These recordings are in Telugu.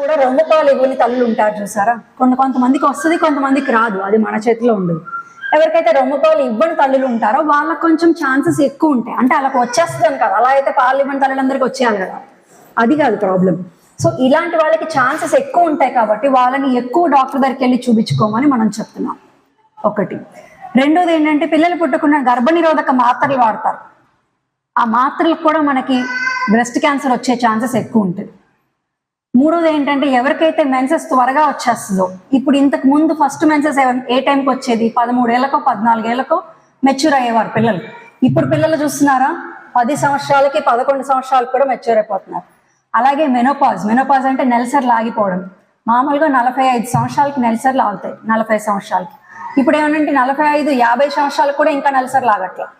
కూడా రెండు పాలు ఇవ్వని తల్లులు ఉంటారు చూసారా? కొన్ని కొంతమందికి వస్తుంది కొంతమందికి రాదు. అది మన చేతిలో ఉండదు. ఎవరికైతే రొమ్ము పాలు ఇవ్వని తల్లులు ఉంటారో వాళ్ళకి కొంచెం ఛాన్సెస్ ఎక్కువ ఉంటాయి. అంటే వాళ్ళకి వచ్చేస్తుంది కదా. అలా అయితే పాలు ఇవ్వని తల్లులందరికీ వచ్చేయాలి కదా. అది కాదు ప్రాబ్లం సో ఇలాంటి వాళ్ళకి ఛాన్సెస్ ఎక్కువ ఉంటాయి కాబట్టి వాళ్ళని ఎక్కువ డాక్టర్ దగ్గరికి వెళ్ళి చూపించుకోమని మనం చెప్తున్నాం. ఒకటి. రెండోది ఏంటంటే పిల్లలు పుట్టకుండా గర్భనిరోధక మాత్రలు వాడతారు. ఆ మాత్రలకు కూడా మనకి బ్రెస్ట్ క్యాన్సర్ వచ్చే ఛాన్సెస్ ఎక్కువ ఉంటుంది మూడోది ఏంటంటే ఎవరికైతే మెన్సెస్ త్వరగా వచ్చేస్తుందో ఇప్పుడు ఇంతకు ముందు ఫస్ట్ మెన్సెస్ ఏ టైంకి వచ్చేది? పదమూడేళ్ళకో పద్నాలుగేళ్ళకో మెచ్యూర్ అయ్యేవారు పిల్లలు. ఇప్పుడు పిల్లలు చూస్తున్నారా? పది సంవత్సరాలకి పదకొండు సంవత్సరాలకు కూడా మెచ్యూర్ అయిపోతున్నారు. అలాగే మెనోపాజ్ మెనోపాజ్ అంటే నెలసరి లాగిపోవడం. మామూలుగా నలభై ఐదు సంవత్సరాలకి నెలసర్లు ఆగుతాయి నలభై సంవత్సరాలకి. ఇప్పుడు ఏమంటే నలభై ఐదు యాభై సంవత్సరాలకు కూడా ఇంకా నెలసరి లాగట్లేదు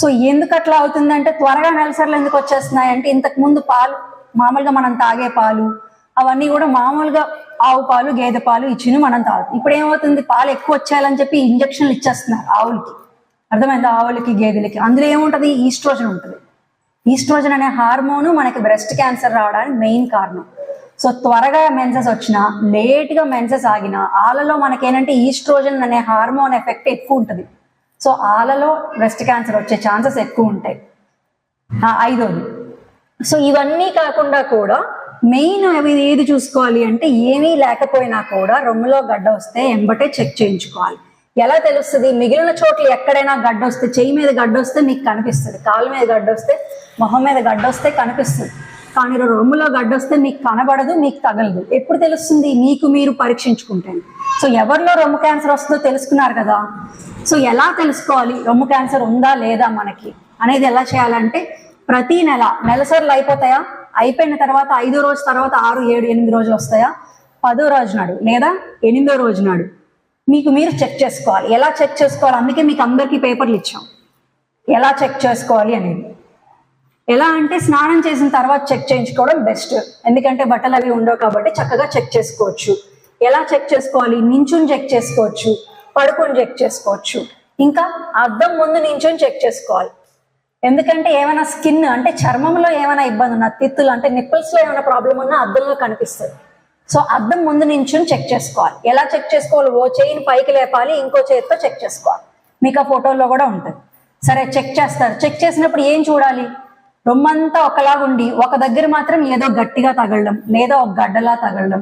సో ఎందుకు అట్లా అవుతుందంటే త్వరగా నెలసర్లు ఎందుకు వచ్చేస్తున్నాయి అంటే ఇంతకు ముందు పాలు మామూలుగా మనం తాగే పాలు అవన్నీ కూడా మామూలుగా ఆవు పాలు గేదె పాలు ఇచ్చిను మనం తాగుతాం. ఇప్పుడు ఏమవుతుంది? పాలు ఎక్కువ వచ్చేయాలని చెప్పి ఇంజక్షన్లు ఇచ్చేస్తున్నారు ఆవులకి. అర్థమైంది? ఆవులకి గేదెలకి. అందులో ఏముంటది? ఈస్ట్రోజన్ ఉంటుంది. ఈస్ట్రోజన్ అనే హార్మోన్ మనకి బ్రెస్ట్ క్యాన్సర్ రావడానికి మెయిన్ కారణం. సో త్వరగా మెన్సెస్ వచ్చినా లేట్గా మెన్సెస్ ఆగినా ఆలలో మనకేంటంటే ఈస్ట్రోజన్ అనే హార్మోన్ ఎఫెక్ట్ ఎక్కువ ఉంటుంది. సో ఆలలో బ్రెస్ట్ క్యాన్సర్ వచ్చే ఛాన్సెస్ ఎక్కువ ఉంటాయి. ఐదోది. సో ఇవన్నీ కాకుండా కూడా మెయిన్ అవి ఏది చూసుకోవాలి అంటే ఏమీ లేకపోయినా కూడా రొమ్ములో గడ్డ వస్తే ఎంబటే చెక్ చేయించుకోవాలి. ఎలా తెలుస్తుంది? మిగిలిన చోట్ల ఎక్కడైనా గడ్డ వస్తే చెయ్యి మీద గడ్డ వస్తే మీకు కనిపిస్తుంది. కాలు మీద గడ్డ వస్తే మొహం మీద గడ్డ వస్తే కనిపిస్తుంది. కానీ రొమ్ములో గడ్డ వస్తే మీకు కనబడదు మీకు తగలదు. ఎప్పుడు తెలుస్తుంది? మీకు మీరు పరీక్షించుకుంటే. సో ఎవరిలో రొమ్ము క్యాన్సర్ వస్తుందో తెలుసుకున్నారు కదా? సో ఎలా తెలుసుకోవాలి? రొమ్ము క్యాన్సర్ ఉందా లేదా మనకి? అనేది ఎలా చేయాలంటే ప్రతి నెల నెలసర్లు అయిపోతాయా? అయిపోయిన తర్వాత ఐదో రోజు తర్వాత ఆరు ఏడు ఎనిమిది రోజులు వస్తాయా? పదో రోజు నాడు లేదా ఎనిమిదో రోజు నాడు. మీకు మీరు చెక్ చేసుకోవాలి. ఎలా చెక్ చేసుకోవాలి? అందుకే మీకు అందరికీ పేపర్లు ఇచ్చాం. ఎలా చెక్ చేసుకోవాలి అనేది. ఎలా అంటే స్నానం చేసిన తర్వాత చెక్ చేయించుకోవడం బెస్ట్. ఎందుకంటే బట్టలు అవి ఉండవు కాబట్టి చక్కగా చెక్ చేసుకోవచ్చు. ఎలా చెక్ చేసుకోవాలి? నించుని చెక్ చేసుకోవచ్చు. పడుకొని చెక్ చేసుకోవచ్చు. ఇంకా అద్దం ముందు నించుని చెక్ చేసుకోవాలి. ఎందుకంటే ఏమైనా స్కిన్ అంటే చర్మంలో ఏమైనా ఇబ్బంది ఉన్నా తిత్తులు అంటే నిప్పుల్స్లో ఏమైనా ప్రాబ్లం ఉన్నా అద్దంలో కనిపిస్తుంది. సో అద్దం ముందు నించుని చెక్ చేసుకోవాలి. ఎలా చెక్ చేసుకోవాలి? ఓ చేయిని పైకి లేపాలి ఇంకో చేతితో చెక్ చేసుకోవాలి. మీకు ఆ ఫోటోలో కూడా ఉంటుంది. సరే చెక్ చేస్తారు. చెక్ చేసినప్పుడు ఏం చూడాలి? రొమ్మంతా ఒకలాగుండి ఒక దగ్గర మాత్రం ఏదో గట్టిగా తగలడం లేదా ఒక గడ్డలా తగలడం.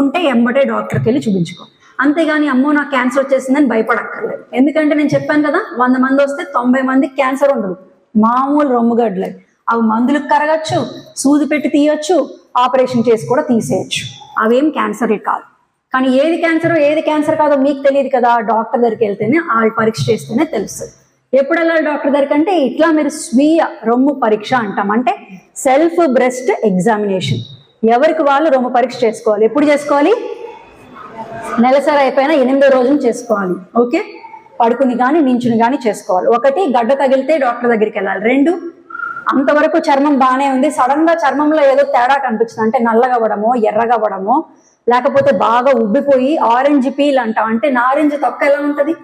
ఉంటే ఎంబటే డాక్టర్కి వెళ్ళి చూపించుకో. అంతేగాని అమ్మో నాకు క్యాన్సర్ వచ్చేసిందని భయపడక్కర్లేదు. ఎందుకంటే నేను చెప్పాను కదా వంద మంది వస్తే తొంభై మందికి క్యాన్సర్ ఉండదు. మామూలు రొమ్ముగడ్డలే అవి మందులకు కరగచ్చు సూది పెట్టి తీయొచ్చు ఆపరేషన్ చేసి కూడా తీసేయచ్చు. అవేం క్యాన్సర్లు కాదు. కానీ ఏది క్యాన్సర్ ఏది క్యాన్సర్ కాదో మీకు తెలియదు కదా డాక్టర్ దగ్గరికి వెళ్తేనే వాళ్ళు పరీక్ష చేస్తేనే తెలుస్తుంది. ఎప్పుడు వెళ్ళాలి డాక్టర్ దగ్గరికి అంటే ఇట్లా మీరు స్వీయ రొమ్ము పరీక్ష అంటాం. అంటే సెల్ఫ్ బ్రెస్ట్ ఎగ్జామినేషన్. ఎవరికి వాళ్ళు రొమ్ము పరీక్ష చేసుకోవాలి? ఎప్పుడు చేసుకోవాలి? నెలసరి అయిపోయినా ఎనిమిదో రోజున చేసుకోవాలి. ఓకే? పడుకుని కానీ నించుని కానీ చేసుకోవాలి. ఒకటి గడ్డ తగిలితే డాక్టర్ దగ్గరికి వెళ్ళాలి. రెండు అంతవరకు చర్మం బాగానే ఉంది. సడన్గా చర్మంలో ఏదో తేడా కనిపించింది. అంటే నల్లగా ఎర్రగవ్వడమో లేకపోతే బాగా ఉబ్బిపోయి ఆరెంజ్ పీల్ అంటాం. అంటే నారింజ తొక్క ఎలా ఉంటుంది?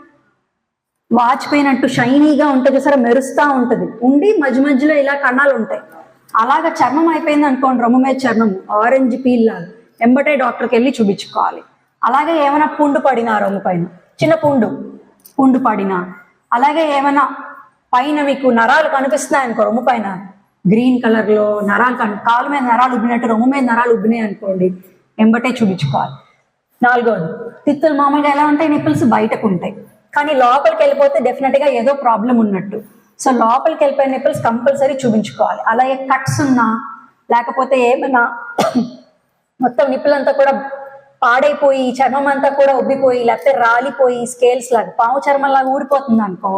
వాచిపోయినట్టు షైనీగా ఉంటుంది. సరే మెరుస్తా ఉంటుంది. ఉండి మధ్య మధ్యలో ఇలా కన్నాలు ఉంటాయి. అలాగా చర్మం అయిపోయింది అనుకోండి. రొమ్మమే చర్మం ఆరెంజ్ పీల్ లాగా. ఎంబటే డాక్టర్కి వెళ్ళి చూపించుకోవాలి. అలాగే ఏమైనా పుండు పడినా రొమ్ము పైన. చిన్న పుండు. పుండు పడినా అలాగే ఏమైనా పైన మీకు నరాలు కనిపిస్తున్నాయి అనుకో రొమ్ము పైన. గ్రీన్ కలర్లో నరాలు కను కాలు మీద నరాలు ఉబ్బినట్టు రొమ్ము మీద నరాలు ఉబ్బినాయి అనుకోండి ఎంబటే చూపించుకోవాలి. నాలుగోది తిత్తులు మామూలుగా ఎలా ఉంటాయి? నిప్పుల్స్ బయటకు ఉంటాయి. కానీ లోపలికి వెళ్ళిపోతే డెఫినెట్గా ఏదో ప్రాబ్లం ఉన్నట్టు. సో లోపలికి వెళ్ళిపోయిన నిప్పుల్స్ కంపల్సరీ చూపించుకోవాలి. అలాగే కట్స్ ఉన్నా లేకపోతే ఏమైనా మొత్తం నిప్పులంతా కూడా పాడైపోయి చర్మం అంతా కూడా ఉబ్బిపోయి లేకపోతే రాలిపోయి స్కేల్స్ లాగా పాము చర్మం లాగా ఊడిపోతుంది అనుకో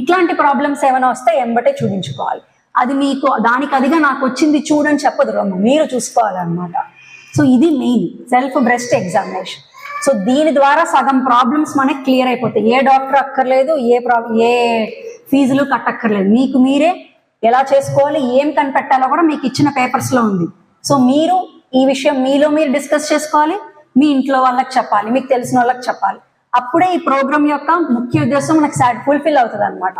ఇట్లాంటి ప్రాబ్లమ్స్ ఏమైనా వస్తే ఎంబటే చూపించుకోవాలి. అది మీకు దానికి అదిగా నాకు వచ్చింది చూడని చెప్పదు రొమ్ము మీరు చూసుకోవాలన్నమాట. సో ఇది main self breast examination so దీని ద్వారా సగం ప్రాబ్లమ్స్ మనకి క్లియర్ అయిపోతాయి. ఏ డాక్టర్ అక్కర్లేదు ఏ ప్రాబ్లం ఏ ఫీజులు కట్టక్కర్లేదు. మీకు మీరే ఎలా చేసుకోవాలి ఏం కనిపెట్టాలో కూడా మీకు ఇచ్చిన పేపర్స్లో ఉంది. సో మీరు ఈ విషయం మీలో మీరు డిస్కస్ చేసుకోవాలి. మీ ఇంట్లో వాళ్ళకి చెప్పాలి మీకు తెలిసిన వాళ్ళకి చెప్పాలి. అప్పుడే ఈ ప్రోగ్రామ్ యొక్క ముఖ్య ఉద్దేశం మనకు సాడ్ ఫుల్ఫిల్ అవుతుంది అనమాట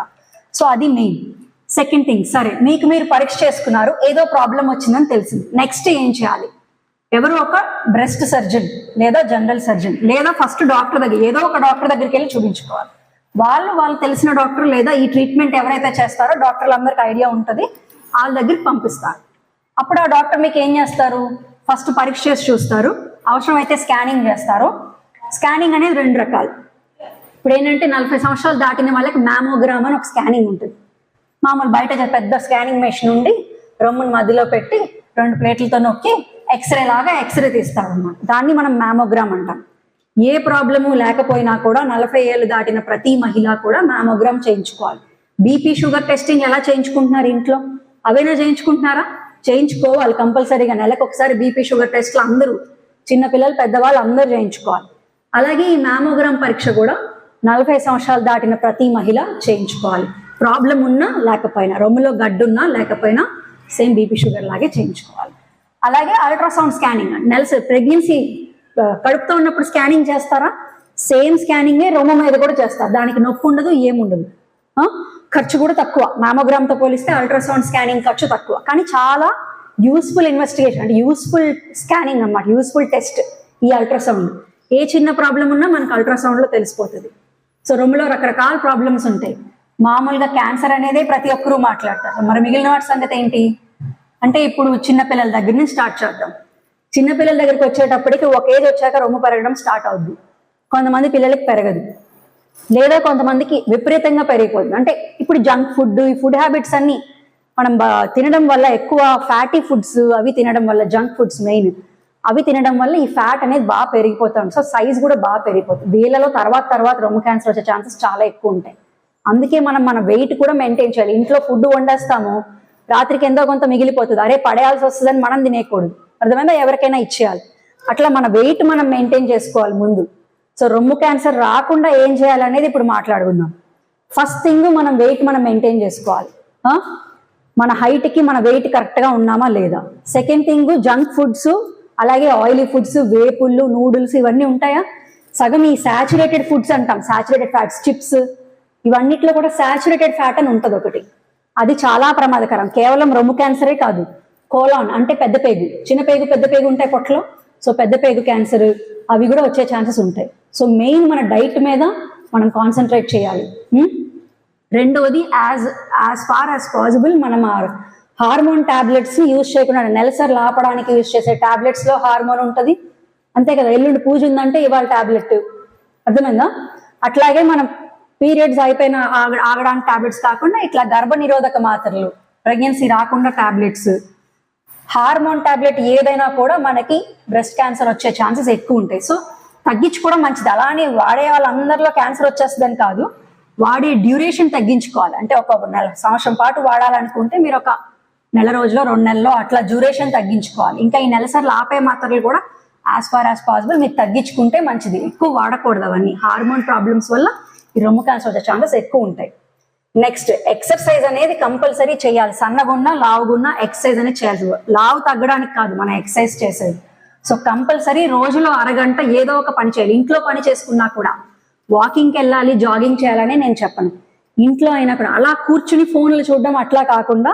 సో అది మెయిన్. సెకండ్ థింగ్ సరే మీకు మీరు పరీక్ష చేసుకున్నారు ఏదో ప్రాబ్లం వచ్చిందని తెలిసింది. నెక్స్ట్ ఏం చేయాలి? ఎవరు ఒక బ్రెస్ట్ సర్జన్ లేదా జనరల్ సర్జన్ లేదా ఫస్ట్ డాక్టర్ దగ్గర ఏదో ఒక డాక్టర్ దగ్గరికి వెళ్ళి చూపించుకోవాలి. వాళ్ళు వాళ్ళు తెలిసిన డాక్టర్ లేదా ఈ ట్రీట్మెంట్ ఎవరైతే చేస్తారో డాక్టర్లందరికీ ఐడియా ఉంటుంది వాళ్ళ దగ్గరికి పంపిస్తారు. అప్పుడు ఆ డాక్టర్ మీకు ఏం చేస్తారు? ఫస్ట్ పరీక్ష చేసి చూస్తారు. అవసరమైతే స్కానింగ్ చేస్తారు స్కానింగ్ అనేది రెండు రకాలు. ఇప్పుడు ఏంటంటే నలభై సంవత్సరాలు దాటిన వాళ్ళకి మ్యామోగ్రామ్ అని ఒక స్కానింగ్ ఉంటుంది. మామూలు బయట పెద్ద స్కానింగ్ మెషిన్ ఉండి రొమ్ముని మధ్యలో పెట్టి రెండు ప్లేట్లతో నొక్కి ఎక్స్రే లాగా ఎక్స్రే తీస్తారు అన్నమాట దాన్ని మనం మ్యామోగ్రామ్ అంటాం. ఏ ప్రాబ్లము లేకపోయినా కూడా నలభై ఏళ్ళు దాటిన ప్రతి మహిళ కూడా మ్యామోగ్రామ్ చేయించుకోవాలి. బీపీ షుగర్ టెస్టింగ్ ఎలా చేయించుకుంటున్నారు ఇంట్లో? అవైనా చేయించుకుంటున్నారా? చేయించుకోవాలి. కంపల్సరీగా నెలకు ఒకసారి బీపీ షుగర్ టెస్ట్లు అందరూ చిన్నపిల్లలు పెద్దవాళ్ళు అందరూ చేయించుకోవాలి. అలాగే ఈ మ్యామోగ్రామ్ పరీక్ష కూడా నలభై సంవత్సరాలు దాటిన ప్రతి మహిళ చేయించుకోవాలి. ప్రాబ్లం ఉన్నా లేకపోయినా రొమ్ములో గడ్డున్నా లేకపోయినా సేమ్ బీపీ షుగర్ లాగే చేయించుకోవాలి. అలాగే అల్ట్రాసౌండ్ స్కానింగ్ నెలసరి ప్రెగ్నెన్సీ కడుపుతో ఉన్నప్పుడు స్కానింగ్ చేస్తారా? సేమ్ స్కానింగే రొమ్ము మీద కూడా చేస్తారు. దానికి నొప్పి ఉండదు ఏముండదు ఖర్చు కూడా తక్కువ. మ్యామోగ్రామ్తో పోలిస్తే అల్ట్రాసౌండ్ స్కానింగ్ ఖర్చు తక్కువ. కానీ చాలా యూస్ఫుల్ ఇన్వెస్టిగేషన్ అంటే యూస్ఫుల్ స్కానింగ్ అన్నమాట యూస్ఫుల్ టెస్ట్ ఈ అల్ట్రాసౌండ్. ఏ చిన్న ప్రాబ్లం ఉన్నా మనకు అల్ట్రాసౌండ్లో తెలిసిపోతుంది. సో రొమ్ములో రకరకాల ప్రాబ్లమ్స్ ఉంటాయి. మామూలుగా క్యాన్సర్ అనేదే ప్రతి ఒక్కరూ మాట్లాడతారు. మరి మిగిలిన వాటి సంగతి ఏంటి? అంటే ఇప్పుడు చిన్న పిల్లల దగ్గర నుంచి స్టార్ట్ చేద్దాం. చిన్న పిల్లల దగ్గరికి వచ్చేటప్పటికి ఒక ఏజ్ వచ్చాక రొమ్ము పెరగడం స్టార్ట్ అవుద్ది. కొంతమంది పిల్లలకి పెరగదు. లేదా కొంతమందికి విపరీతంగా పెరిగిపోతుంది అంటే ఇప్పుడు జంక్ ఫుడ్ ఈ ఫుడ్ హ్యాబిట్స్ అన్ని మనం బా- తినడం వల్ల ఎక్కువ ఫ్యాటీ ఫుడ్స్ అవి తినడం వల్ల జంక్ ఫుడ్స్ మెయిన్ అవి తినడం వల్ల ఈ ఫ్యాట్ అనేది బాగా పెరిగిపోతాం. సో సైజ్ కూడా బాగా పెరిగిపోతుంది. వీళ్ళలో తర్వాత తర్వాత రొమ్ము క్యాన్సర్ వచ్చే ఛాన్సెస్ చాలా ఎక్కువ ఉంటాయి. అందుకే మనం మన వెయిట్ కూడా మెయింటైన్ చేయాలి. ఇంట్లో ఫుడ్ వండేస్తాము రాత్రికి ఎంతో కొంత మిగిలిపోతుంది. అరే పడేయాల్సి వస్తుందని మనం తినేయకూడదు. అర్థమైందా? ఎవరికైనా ఇచ్చేయాలి. అట్లా మన వెయిట్ మనం మెయింటైన్ చేసుకోవాలి ముందు. సో రొమ్ము క్యాన్సర్ రాకుండా ఏం చేయాలనేది ఇప్పుడు మాట్లాడుకుందాం. ఫస్ట్ థింగ్ మనం వెయిట్ మనం మెయింటైన్ చేసుకోవాలి. ఆ? మన హైట్కి కి మన వెయిట్గా ఉన్నామా లేదా? సెకండ్ థింగ్ జంక్ ఫుడ్స్ అలాగే ఆయిలీ ఫుడ్స్ వేపుళ్ళు నూడిల్స్ ఇవన్నీ ఉంటాయా? సగం ఈ సాచురేటెడ్ ఫుడ్స్ అంటాం. సాచురేటెడ్ ఫ్యాట్స్ చిప్స్ ఇవన్నిట్లో కూడా సాచురేటెడ్ ఫ్యాట్ అని ఉంటుంది ఒకటి. అది చాలా ప్రమాదకరం. కేవలం రొమ్ము క్యాన్సరే కాదు. కోలాన్ అంటే పెద్ద పేగు. చిన్న పేగు పెద్ద పేగు ఉంటాయి పొట్టలో. సో పెద్ద పేగు క్యాన్సర్ అవి కూడా వచ్చే ఛాన్సెస్ ఉంటాయి. సో మెయిన్ మన డైట్ మీద మనం కాన్సన్ట్రేట్ చేయాలి. Hmm? రెండవది as as far as possible మనం హార్మోన్ టాబ్లెట్స్ యూజ్ చేయకుండా నెలసరి లాపడానికి యూజ్ చేసే టాబ్లెట్స్లో హార్మోన్ ఉంటుంది. అంతే కదా ఎల్లుండి పూజ ఉందంటే ఇవాళ టాబ్లెట్ అర్థమైందా? అట్లాగే మనం పీరియడ్స్ అయిపోయిన ఆగ ఆగడానికి టాబ్లెట్స్ కాకుండా ఇట్లా గర్భ నిరోధక మాత్రలు ప్రెగ్నెన్సీ రాకుండా టాబ్లెట్స్ హార్మోన్ టాబ్లెట్ ఏదైనా కూడా మనకి బ్రెస్ట్ క్యాన్సర్ వచ్చే ఛాన్సెస్ ఎక్కువ ఉంటాయి. సో తగ్గించుకోవడం మంచిది. అలానే వాడే వాళ్ళందరిలో క్యాన్సర్ వచ్చేస్తుందని కాదు. వాడే డ్యూరేషన్ తగ్గించుకోవాలి. అంటే ఒక నెల సంవత్సరం పాటు వాడాలనుకుంటే మీరు ఒక నెల రోజులో రెండు నెలల్లో అట్లా డ్యూరేషన్ తగ్గించుకోవాలి. ఇంకా ఈ నెలసరిలో ఆపే మాత్రలు కూడా యాజ్ ఫార్ యాజ్ పాసిబుల్ మీరు తగ్గించుకుంటే మంచిది. ఎక్కువ వాడకూడదు అవన్నీ. హార్మోన్ ప్రాబ్లమ్స్ వల్ల ఈ రొమ్ము క్యాన్సర్ వచ్చే ఛాన్సెస్ ఎక్కువ ఉంటాయి. నెక్స్ట్ ఎక్సర్సైజ్ అనేది కంపల్సరీ చేయాలి. సన్నగున్నా లావుగున్నా ఎక్సర్సైజ్ అనేది చేయాల్సి లావు తగ్గడానికి కాదు మనం ఎక్సర్సైజ్ చేసేది. సో కంపల్సరీ రోజులో అరగంట ఏదో ఒక పని చేయాలి. ఇంట్లో పని చేసుకున్నా కూడా వాకింగ్కి వెళ్ళాలి జాగింగ్ చేయాలని నేను చెప్పను. ఇంట్లో అయినా కూడా అలా కూర్చుని ఫోన్లు చూడడం అట్లా కాకుండా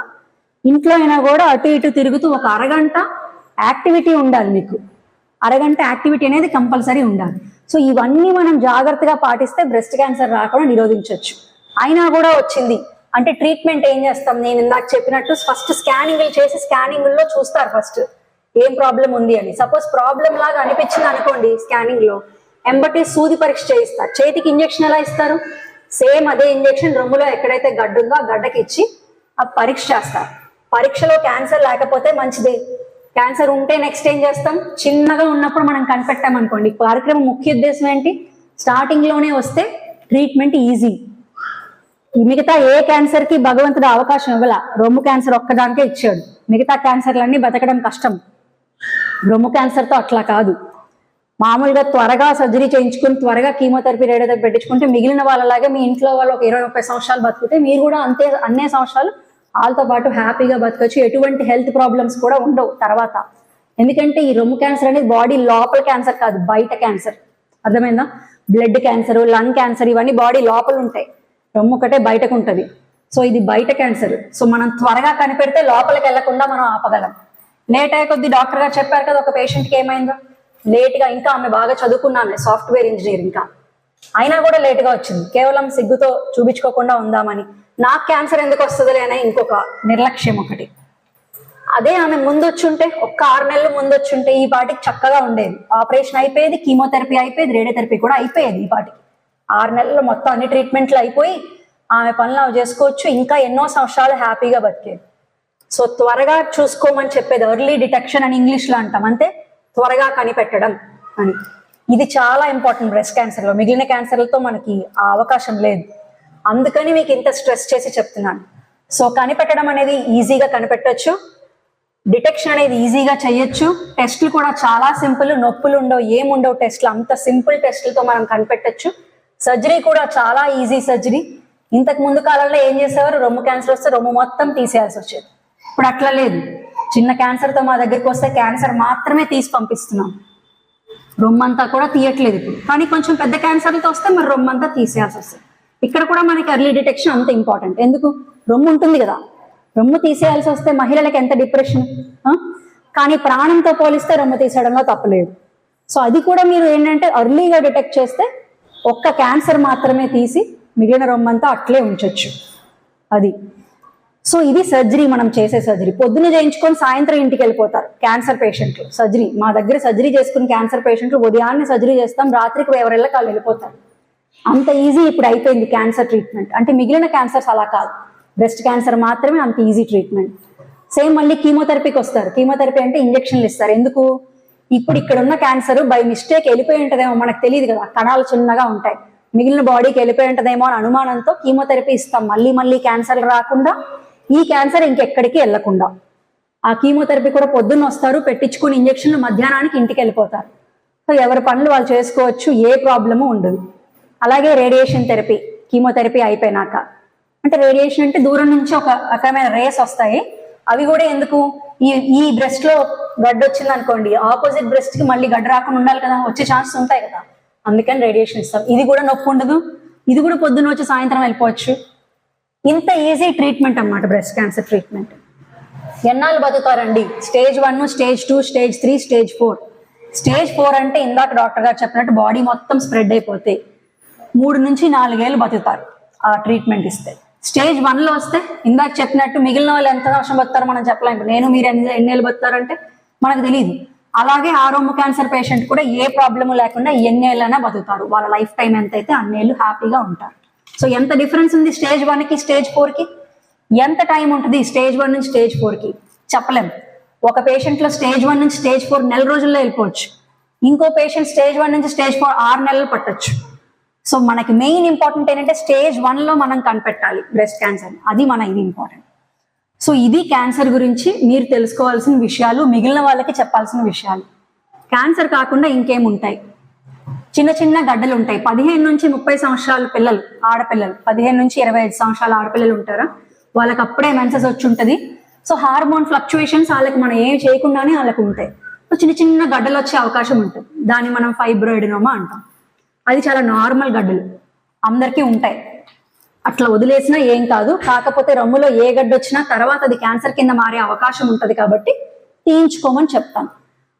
ఇంట్లో అయినా కూడా అటు ఇటు తిరుగుతూ ఒక అరగంట యాక్టివిటీ ఉండాలి మీకు. అరగంట యాక్టివిటీ అనేది కంపల్సరీ ఉండాలి. సో ఇవన్నీ మనం జాగ్రత్తగా పాటిస్తే బ్రెస్ట్ క్యాన్సర్ రాకుండా నిరోధించవచ్చు అయినా కూడా వచ్చింది. అంటే ట్రీట్మెంట్ ఏం చేస్తాం? నేను ఇందాక చెప్పినట్టు ఫస్ట్ స్కానింగ్లు చేసి స్కానింగ్లో చూస్తారు ఫస్ట్. ఏం ప్రాబ్లం ఉంది అని. సపోజ్ ప్రాబ్లం లాగా అనిపించింది అనుకోండి స్కానింగ్లో ఎంబటి సూది పరీక్ష చేయిస్తారు. చేతికి ఇంజక్షన్ ఎలా ఇస్తారు? సేమ్ అదే ఇంజెక్షన్ రొమ్ములో ఎక్కడైతే గడ్డ ఉందో ఆ గడ్డకి ఇచ్చి ఆ పరీక్ష చేస్తారు. పరీక్షలో క్యాన్సర్ లేకపోతే మంచిదే. క్యాన్సర్ ఉంటే నెక్స్ట్ ఏం చేస్తాం? చిన్నగా ఉన్నప్పుడు మనం కనిపెట్టాం అనుకోండి. కార్యక్రమం ముఖ్య ఉద్దేశం ఏంటి? స్టార్టింగ్లోనే వస్తే ట్రీట్మెంట్ ఈజీ. మిగతా ఏ క్యాన్సర్కి భగవంతుడు అవకాశం ఇవ్వాల? రొమ్ము క్యాన్సర్ ఒక్కదానికే ఇచ్చాడు. మిగతా క్యాన్సర్లన్నీ బతకడం కష్టం. రొమ్ము క్యాన్సర్తో అట్లా కాదు. మామూలుగా త్వరగా సర్జరీ చేయించుకుని త్వరగా కీమోథెరపీ రేడియోథెరపీ పెట్టించుకుంటే మిగిలిన వాళ్ళలాగే మీ ఇంట్లో వాళ్ళు ఒక ఇరవై ముప్పై సంవత్సరాలు బతికితే మీరు కూడా అంతే అన్నే సంవత్సరాలు వాళ్ళతో పాటు హ్యాపీగా బతకచ్చు. ఎటువంటి హెల్త్ ప్రాబ్లమ్స్ కూడా ఉండవు తర్వాత. ఎందుకంటే ఈ రొమ్ము క్యాన్సర్ అనేది బాడీ లోపల క్యాన్సర్ కాదు బయట క్యాన్సర్. అర్థమైందా? బ్లడ్ క్యాన్సర్ లంగ్ క్యాన్సర్ ఇవన్నీ బాడీ లోపల ఉంటాయి. రొమ్ము ఒకటే బయటకు ఉంటుంది. సో ఇది బయట క్యాన్సర్. సో మనం త్వరగా కనిపెడితే లోపలికి వెళ్ళకుండా మనం ఆపగలం. లేట్ అయ్యే కొద్ది డాక్టర్ గారు చెప్పారు కదా ఒక పేషెంట్కి ఏమైందో? లేట్గా ఇంకా ఆమె బాగా చదువుకున్నాను సాఫ్ట్వేర్ ఇంజనీర్ ఇంకా. అయినా కూడా లేట్గా వచ్చింది. కేవలం సిగ్గుతో చూపించుకోకుండా ఉందామని. నాకు క్యాన్సర్ ఎందుకు వస్తుందిలే అనే ఇంకొక నిర్లక్ష్యం ఒకటి. అదే ఆమె ముందొచ్చుంటే ఒక్క ఆరు నెలలు ముందొచ్చుంటే ఈ పాటికి చక్కగా ఉండేది. ఆపరేషన్ అయిపోయేది కీమోథెరపీ అయిపోయేది రేడియోథెరపీ కూడా అయిపోయేది ఈ పాటికి. ఆరు నెలలు మొత్తం అన్ని ట్రీట్మెంట్లు అయిపోయి ఆమె పనులు అవి చేసుకోవచ్చు ఇంకా ఎన్నో సంవత్సరాలు హ్యాపీగా బతికేది. సో త్వరగా చూసుకోమని చెప్పేది ఎర్లీ డిటెక్షన్ అని ఇంగ్లీష్లో అంటాం. అంతే? త్వరగా కనిపెట్టడం అని. ఇది చాలా ఇంపార్టెంట్ బ్రెస్ట్ క్యాన్సర్లో మిగిలిన క్యాన్సర్లతో మనకి ఆ అవకాశం లేదు. అందుకని మీకు ఇంత స్ట్రెస్ చేసి చెప్తున్నాను. సో కనిపెట్టడం అనేది ఈజీగా కనిపెట్టొచ్చు. డిటెక్షన్ అనేది ఈజీగా చేయొచ్చు టెస్ట్లు కూడా చాలా సింపుల్. నొప్పులు ఉండవు ఏముండవు టెస్ట్లు. అంత సింపుల్ టెస్ట్లతో మనం కనిపెట్టొచ్చు. సర్జరీ కూడా చాలా ఈజీ సర్జరీ. ఇంతకు ముందు కాలంలో ఏం చేసేవారు? రొమ్ము క్యాన్సర్ వస్తే రొమ్ము మొత్తం తీసేయాల్సి వచ్చేది. ఇప్పుడు అట్లా లేదు. చిన్న క్యాన్సర్తో మా దగ్గరికి వస్తే క్యాన్సర్ మాత్రమే తీసి పంపిస్తున్నాం. రొమ్మంతా కూడా తీయట్లేదు ఇప్పుడు. కానీ కొంచెం పెద్ద క్యాన్సర్లతో వస్తే మరి రొమ్మంతా తీసేయాల్సి వస్తుంది. ఇక్కడ కూడా మనకి ఎర్లీ డిటెక్షన్ అంత ఇంపార్టెంట్ ఎందుకు? రొమ్ము ఉంటుంది కదా. రొమ్ము తీసేయాల్సి వస్తే మహిళలకు ఎంత డిప్రెషన్ కానీ ప్రాణంతో పోలిస్తే రొమ్ము తీసేయడంలో తప్పలేదు సో అది కూడా మీరు ఏంటంటే అర్లీగా డిటెక్ట్ చేస్తే ఒక్క క్యాన్సర్ మాత్రమే తీసి మిగిలిన రొమ్మంతా అట్లే ఉంచవచ్చు అది. సో ఇది సర్జరీ మనం చేసే సర్జరీ. పొద్దున చేయించుకొని సాయంత్రం ఇంటికి వెళ్ళిపోతారు క్యాన్సర్ పేషెంట్లు. సర్జరీ. మా దగ్గర సర్జరీ చేసుకుని క్యాన్సర్ పేషెంట్లు ఉదయాన్నే సర్జరీ చేస్తాం రాత్రికి ఎవరెళ్ళకి వాళ్ళు వెళ్ళిపోతారు. అంత ఈజీ ఇప్పుడు అయిపోయింది క్యాన్సర్ ట్రీట్మెంట్. అంటే మిగిలిన క్యాన్సర్స్ అలా కాదు. బ్రెస్ట్ క్యాన్సర్ మాత్రమే అంత ఈజీ ట్రీట్మెంట్. సేమ్ మళ్ళీ కీమోథెరపీకి వస్తారు. కీమోథెరపీ అంటే ఇంజక్షన్లు ఇస్తారు. ఎందుకు? ఇప్పుడు ఇక్కడ ఉన్న క్యాన్సర్ బై మిస్టేక్ వెళ్ళిపోయి ఉంటుందేమో మనకు తెలియదు కదా. కణాలు చిన్నగా ఉంటాయి. మిగిలిన బాడీకి వెళ్ళిపోయి ఉంటుందేమో అని అనుమానంతో కీమోథెరపీ ఇస్తాం. మళ్ళీ మళ్ళీ క్యాన్సర్ రాకుండా ఈ క్యాన్సర్ ఇంకెక్కడికి వెళ్ళకుండా ఆ కీమోథెరపీ కూడా పొద్దున్న వస్తారు పెట్టించుకుని ఇంజక్షన్లు మధ్యాహ్నానికి ఇంటికి వెళ్ళిపోతారు. సో ఎవరి పనులు వాళ్ళు చేసుకోవచ్చు ఏ ప్రాబ్లము ఉండదు. అలాగే రేడియేషన్ థెరపీ కీమోథెరపీ అయిపోయినాక. అంటే రేడియేషన్ అంటే దూరం నుంచి ఒక రకమైన రేస్ వస్తాయి. అవి కూడా ఎందుకు? ఈ ఈ బ్రెస్ట్లో గడ్డ వచ్చింది అనుకోండి ఆపోజిట్ బ్రెస్ట్కి మళ్ళీ గడ్డ రాకుండా ఉండాలి కదా వచ్చే ఛాన్సెస్ ఉంటాయి కదా. అందుకని రేడియేషన్ ఇస్తాం. ఇది కూడా నొప్పి ఉండదు. ఇది కూడా పొద్దున్న వచ్చి సాయంత్రం వెళ్ళిపోవచ్చు. ఇంత ఈజీ ట్రీట్మెంట్ అన్నమాట బ్రెస్ట్ క్యాన్సర్ ట్రీట్మెంట్ ఎన్నాళ్ళు బతుకుతారండి? Stage one stage two stage three stage four stage four అంటే ఇందాక డాక్టర్ గారు చెప్పినట్టు బాడీ మొత్తం స్ప్రెడ్ అయిపోతే మూడు నుంచి నాలుగేళ్ళు బతుకుతారు ఆ ట్రీట్మెంట్ ఇస్తే. స్టేజ్ వన్లో వస్తే ఇందాక చెప్పినట్టు మిగిలిన వాళ్ళు ఎంత వర్షం బతుకుతారో మనం చెప్పలేం. నేను మీరు ఎన్ని ఎన్నేళ్ళు బతుకుతారంటే మనకు తెలియదు అలాగే ఆ రొమ్ము క్యాన్సర్ పేషెంట్ కూడా ఏ ప్రాబ్లము లేకుండా ఎన్నేళ్ళైనా బతుకుతారు. వాళ్ళ లైఫ్ టైం ఎంత అయితే అన్నేళ్ళు హ్యాపీగా ఉంటారు. సో ఎంత డిఫరెన్స్ ఉంది స్టేజ్ వన్కి స్టేజ్ ఫోర్కి? ఎంత టైం ఉంటుంది స్టేజ్ వన్ నుంచి స్టేజ్ ఫోర్కి? చెప్పలేం. ఒక పేషెంట్లో స్టేజ్ వన్ నుంచి స్టేజ్ ఫోర్ నెల రోజుల్లో వెళ్ళిపోవచ్చు. ఇంకో పేషెంట్ స్టేజ్ వన్ నుంచి స్టేజ్ ఫోర్ ఆరు నెలలు పట్టొచ్చు. సో మనకి మెయిన్ ఇంపార్టెంట్ ఏంటంటే స్టేజ్ వన్లో మనం కనిపెట్టాలి బ్రెస్ట్ క్యాన్సర్ అది మన ఇది ఇంపార్టెంట్ సో ఇది క్యాన్సర్ గురించి మీరు తెలుసుకోవాల్సిన విషయాలు మిగిలిన వాళ్ళకి చెప్పాల్సిన విషయాలు. క్యాన్సర్ కాకుండా ఇంకేముంటాయి? చిన్న చిన్న గడ్డలు ఉంటాయి. పదిహేను నుంచి ముప్పై సంవత్సరాల పిల్లలు ఆడపిల్లలు. పదిహేను నుంచి ఇరవై ఐదు సంవత్సరాల ఆడపిల్లలు ఉంటారా? వాళ్ళకి అప్పుడే మెన్సెస్ వచ్చి ఉంటుంది. సో హార్మోన్ ఫ్లక్చుయేషన్స్ వాళ్ళకి మనం ఏం చేయకుండానే వాళ్ళకి ఉంటాయి. సో చిన్న చిన్న గడ్డలు వచ్చే అవకాశం ఉంటుంది. దాన్ని మనం ఫైబ్రాయిడ్నోమా అంటాం. అది చాలా నార్మల్ గడ్డలు. అందరికీ ఉంటాయి. అట్లా వదిలేసినా ఏం కాదు. కాకపోతే రొమ్ములో ఏ గడ్డ వచ్చినా తర్వాత అది క్యాన్సర్ కింద మారే అవకాశం ఉంటుంది కాబట్టి తీయించుకోమని చెప్తాను.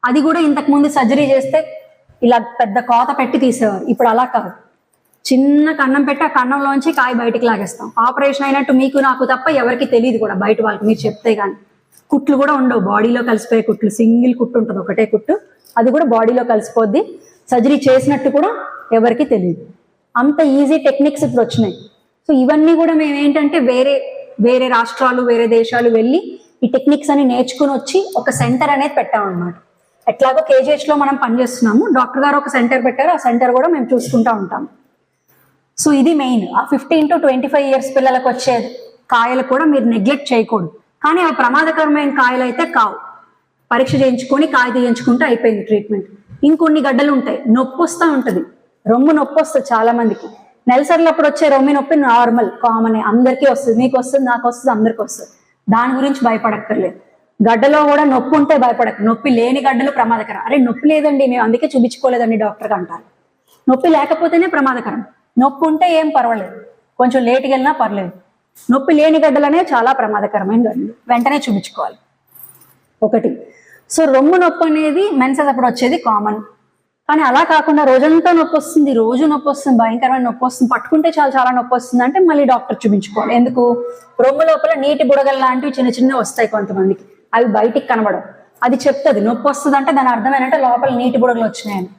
అది కూడా ఇంతకు ముందు సర్జరీ చేస్తే ఇలా పెద్ద కోత పెట్టి తీసేవారు. ఇప్పుడు అలా కాదు. చిన్న కన్నం పెట్టి ఆ కన్నంలోంచి కాయ బయటికి లాగేస్తాం. ఆపరేషన్ అయినట్టు మీకు నాకు తప్ప ఎవరికి తెలియదు కూడా బయట వాళ్ళకి. మీరు చెప్తే గానీ. కుట్లు కూడా ఉండవు. బాడీలో కలిసిపోయే కుట్లు. సింగిల్ కుట్టు ఉంటుంది. ఒకటే కుట్టు. అది కూడా బాడీలో కలిసిపోద్ది. సర్జరీ చేసినట్టు కూడా ఎవరికి తెలియదు. అంత ఈజీ టెక్నిక్స్ ఇప్పుడు వచ్చినాయి. సో ఇవన్నీ కూడా మేము ఏంటంటే వేరే వేరే రాష్ట్రాలు వేరే దేశాలు వెళ్ళి ఈ టెక్నిక్స్ అని నేర్చుకుని వచ్చి ఒక సెంటర్ అనేది పెట్టామన్నమాట. ఎట్లాగో కేజీహెచ్లో మనం పనిచేస్తున్నాము డాక్టర్ గారు ఒక సెంటర్ పెట్టారు. ఆ సెంటర్ కూడా మేము చూసుకుంటా ఉంటాం సో ఇది మెయిన్. ఆ fifteen to twenty five years పిల్లలకు వచ్చే కాయలు కూడా మీరు నెగ్లెక్ట్ చేయకూడదు. కానీ ఆ ప్రమాదకరమైన కాయలు అయితే కావు. పరీక్ష చేయించుకొని కాయ తీయించుకుంటే అయిపోయింది ట్రీట్మెంట్ ఇంకొన్ని గడ్డలు ఉంటాయి. నొప్పి వస్తూ ఉంటుంది. రొమ్ము నొప్పి వస్తుంది చాలా మందికి. నెలసరిలప్పుడు వచ్చే రొమ్మి నొప్పి నార్మల్ కామన్ అందరికీ వస్తుంది. మీకు వస్తుంది నాకు వస్తుంది అందరికీ వస్తుంది. దాని గురించి భయపడక్కర్లేదు. గడ్డలో కూడా నొప్పి ఉంటే భయపడక. నొప్పి లేని గడ్డలు ప్రమాదకరం. అరే నొప్పి లేదండి మేము అందుకే చూపించుకోలేదండి డాక్టర్ అంటారు. నొప్పి లేకపోతేనే ప్రమాదకరం. నొప్పి ఉంటే ఏం పర్వాలేదు. కొంచెం లేట్కి వెళ్ళినా పర్లేదు. నొప్పి లేని గడ్డలనే చాలా ప్రమాదకరమైన గడ్డలు. వెంటనే చూపించుకోవాలి. ఒకటి. సో రొమ్ము నొప్పి అనేది మెన్సెస్ అప్పుడు వచ్చేది కామన్. కానీ అలా కాకుండా రోజంతా నొప్పి వస్తుంది రోజు నొప్పి వస్తుంది భయంకరమైన నొప్పి వస్తుంది. పట్టుకుంటే చాలా చాలా నొప్పి వస్తుంది అంటే మళ్ళీ డాక్టర్ చూపించుకోవాలి. ఎందుకు? రొమ్ము లోపల నీటి బుడగలు లాంటివి చిన్న చిన్న వస్తాయి కొంతమందికి. అవి బయటికి కనబడవు. అది చెప్తుంది నొప్పి వస్తుంది అంటే దాని అర్థం ఏంటంటే లోపల నీటి బుడగలు వచ్చినాయని.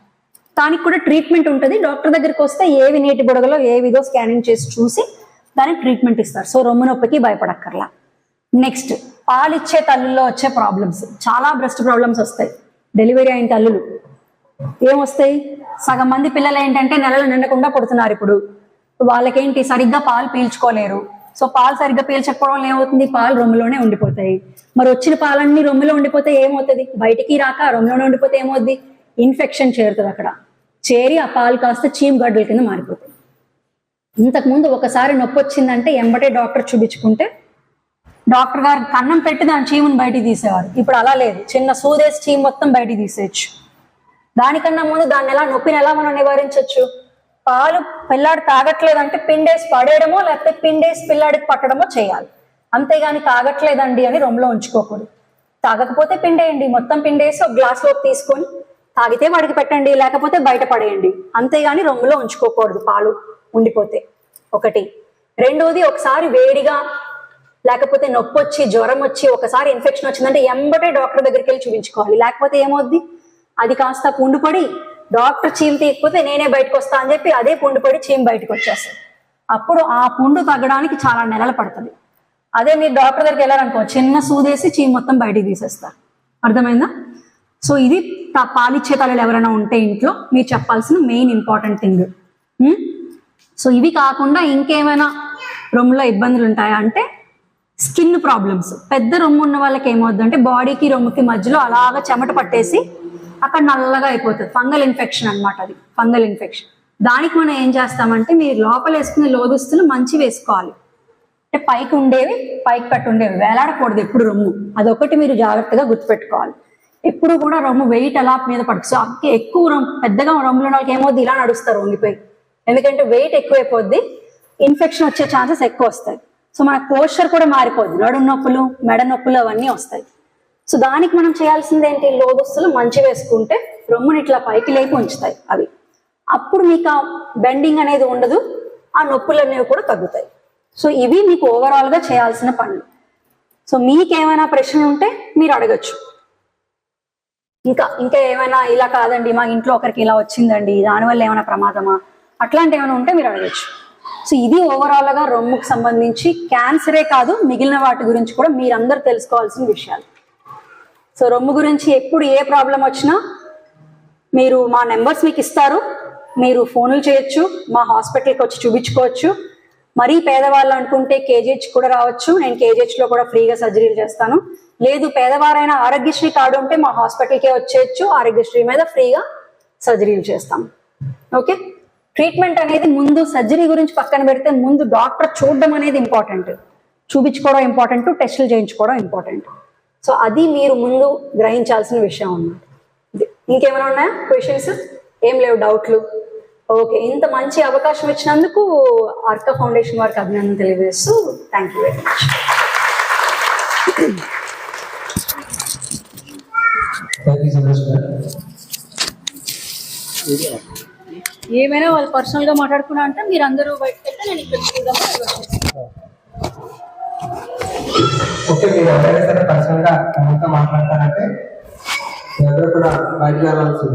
దానికి కూడా ట్రీట్మెంట్ ఉంటుంది. డాక్టర్ దగ్గరికి వస్తే ఏవి నీటి బుడగలో ఏవిదో స్కానింగ్ చేసి చూసి దానికి ట్రీట్మెంట్ ఇస్తారు. సో రొమ్ము నొప్పికి భయపడక్కర్లా. నెక్స్ట్ పాలిచ్చే తల్లుల్లో వచ్చే ప్రాబ్లమ్స్ చాలా బ్రెస్ట్ ప్రాబ్లమ్స్ వస్తాయి. డెలివరీ అయిన తల్లులు. ఏమొస్తాయి? సగం మంది పిల్లలు ఏంటంటే నెలలు నిండకుండా పుడుతున్నారు ఇప్పుడు. వాళ్ళకేంటి? సరిగ్గా పాలు పీల్చుకోలేరు. సో పాలు సరిగ్గా పీల్చకపోవడం ఏమవుతుంది? పాలు రొమ్ములోనే ఉండిపోతాయి. మరి వచ్చిన పాలన్నీ రొమ్ములో ఉండిపోతే ఏమవుతుంది? బయటికి రాక రొమ్ములోనే ఉండిపోతే ఏమవుద్ది? ఇన్ఫెక్షన్ చేరుతుంది అక్కడ. చేరి ఆ పాలు కాస్త చీమ్ గడ్డల కింద మారిపోతాయి. ఇంతకుముందు ఒకసారి నొప్పి వచ్చిందంటే ఎంబటే డాక్టర్ చూపించుకుంటే డాక్టర్ గారు కన్నం పెట్టి దాని చీముని బయటికి తీసేవారు. ఇప్పుడు అలా లేదు. చిన్న సూదేసి చీమ్ మొత్తం బయటికి తీసేయచ్చు. దానికన్నా ముందు దాన్ని ఎలా నొప్పిని ఎలా మనం నివారించవచ్చు పాలు పిల్లాడు తాగట్లేదంటే పిండేసి పడేయడమో లేకపోతే పిండేసి పిల్లాడికి పట్టడమో చేయాలి. అంతేగాని తాగట్లేదండి అని రొమ్ములో ఉంచుకోకూడదు. తాగకపోతే పిండేయండి. మొత్తం పిండేసి ఒక గ్లాస్లోకి తీసుకొని తాగితే వాడికి పెట్టండి లేకపోతే బయట పడేయండి. అంతేగాని రొమ్ములో ఉంచుకోకూడదు పాలు ఉండిపోతే. ఒకటి. రెండోది ఒకసారి వేడిగా లేకపోతే నొప్పి వచ్చి జ్వరం వచ్చి ఒకసారి ఇన్ఫెక్షన్ వచ్చిందంటే ఎంబటే డాక్టర్ దగ్గరికి వెళ్ళి చూపించుకోవాలి. లేకపోతే ఏమవుద్ది? అది కాస్త పుండుపడి డాక్టర్ చీమ్ తీయకపోతే నేనే బయటకు వస్తా అని చెప్పి అదే పుండుపడి చీమ్ బయటకు వచ్చేస్తుంది అప్పుడు ఆ పుండు తగ్గడానికి చాలా నెలలు పడుతుంది. అదే మీరు డాక్టర్ దగ్గరికి వెళ్ళారనుకో చిన్న సూదేసి చీమ్ మొత్తం బయటికి తీసేస్తారు అర్థమైందా? సో ఇది పాలిచ్చే తల్లులు ఎవరైనా ఉంటే ఇంట్లో మీరు చెప్పాల్సిన మెయిన్ ఇంపార్టెంట్ థింగ్. సో ఇవి కాకుండా ఇంకేమైనా రొమ్ములో ఇబ్బందులు ఉంటాయా అంటే స్కిన్ ప్రాబ్లమ్స్. పెద్ద రొమ్ము ఉన్న వాళ్ళకి ఏమవుతుందంటే బాడీకి రొమ్ముకి మధ్యలో అలాగా చెమట పట్టేసి అక్కడ నల్లగా అయిపోతుంది. ఫంగల్ ఇన్ఫెక్షన్ అన్నమాట అది. Fungal infection. దానికి మనం ఏం చేస్తామంటే మీరు లోపల వేసుకునే లోదుస్తులు మంచి వేసుకోవాలి. అంటే పైకి ఉండేవి పైకి కట్టి ఉండేవి. వేలాడకూడదు ఎప్పుడు రొమ్ము. అదొకటి మీరు జాగ్రత్తగా గుర్తుపెట్టుకోవాలి. ఎప్పుడు కూడా రొమ్ము వెయిట్ అలా మీద పడుతుంది సో ఎక్కువ రొమ్ము పెద్దగా రొమ్ములు ఉన్న వాళ్ళకి ఏమవుద్ది? ఇలా నడుస్తారు వంగిపోయి ఎందుకంటే వెయిట్ ఎక్కువైపోద్ది ఇన్ఫెక్షన్ వచ్చే ఛాన్సెస్ ఎక్కువ వస్తాయి. సో మన పోస్చర్ కూడా మారిపోద్ది. నడుము నొప్పులు మెడ నొప్పులు అవన్నీ వస్తాయి. సో దానికి మనం చేయాల్సింది ఏంటి? లోదుస్తులు మంచి వేసుకుంటే రొమ్ముని ఇట్లా పైకి లేపి ఉంచుతాయి అవి. అప్పుడు మీకు ఆ బెండింగ్ అనేది ఉండదు ఆ నొప్పులు అనేవి కూడా తగ్గుతాయి. సో ఇవి మీకు ఓవరాల్గా చేయాల్సిన పనులు. సో మీకేమైనా ప్రశ్న ఉంటే మీరు అడగచ్చు. ఇంకా ఇంకా ఏమైనా ఇలా కాదండి మా ఇంట్లో ఒకరికి ఇలా వచ్చిందండి దానివల్ల ఏమైనా ప్రమాదమా? అట్లాంటి ఏమైనా ఉంటే మీరు అడగచ్చు. సో ఇది ఓవరాల్గా రొమ్ముకు సంబంధించి క్యాన్సరే కాదు మిగిలిన వాటి గురించి కూడా మీరందరూ తెలుసుకోవాల్సిన విషయాలు. సో రొమ్ము గురించి ఎప్పుడు ఏ ప్రాబ్లం వచ్చినా మీరు మా నెంబర్స్ మీకు ఇస్తారు. మీరు ఫోన్లు చేయొచ్చు మా హాస్పిటల్కి వచ్చి చూపించుకోవచ్చు. మరీ పేదవాళ్ళు అనుకుంటే కేజీహెచ్ కూడా రావచ్చు. నేను కేజీహెచ్లో కూడా ఫ్రీగా సర్జరీలు చేస్తాను. లేదు పేదవారైనా ఆరోగ్యశ్రీ కార్డు ఉంటే మా హాస్పిటల్కే వచ్చేయచ్చు. ఆరోగ్యశ్రీ మీద ఫ్రీగా సర్జరీలు చేస్తాం. ఓకే? ట్రీట్మెంట్ అనేది ముందు సర్జరీ గురించి పక్కన పెడితే ముందు డాక్టర్ చూడడం అనేది ఇంపార్టెంట్. చూపించుకోవడం ఇంపార్టెంట్ టెస్టులు చేయించుకోవడం ఇంపార్టెంట్. సో అది మీరు ముందు గ్రహించాల్సిన విషయం అన్నమాట. ఇంకేమైనా ఉన్నాయా క్వశ్చన్స్ ఏం లేవు డౌట్లు ఓకే ఇంత మంచి అవకాశం ఇచ్చినందుకు అర్క ఫౌండేషన్ వారికి అభినందన తెలియజేస్తూ థ్యాంక్ యూ వెరీ మచ్ ఏమైనా వాళ్ళు పర్సనల్గా మాట్లాడుకున్నా అంటే మీరు అందరూ బయటకు వెళ్తే నేను ఇక్కడ ఓకే మీరు ఎవరైనా సరే పర్సనల్గా ఎవరితో మాట్లాడతారంటే ఎవరు కూడా బయటకు వెళ్ళాల్సింది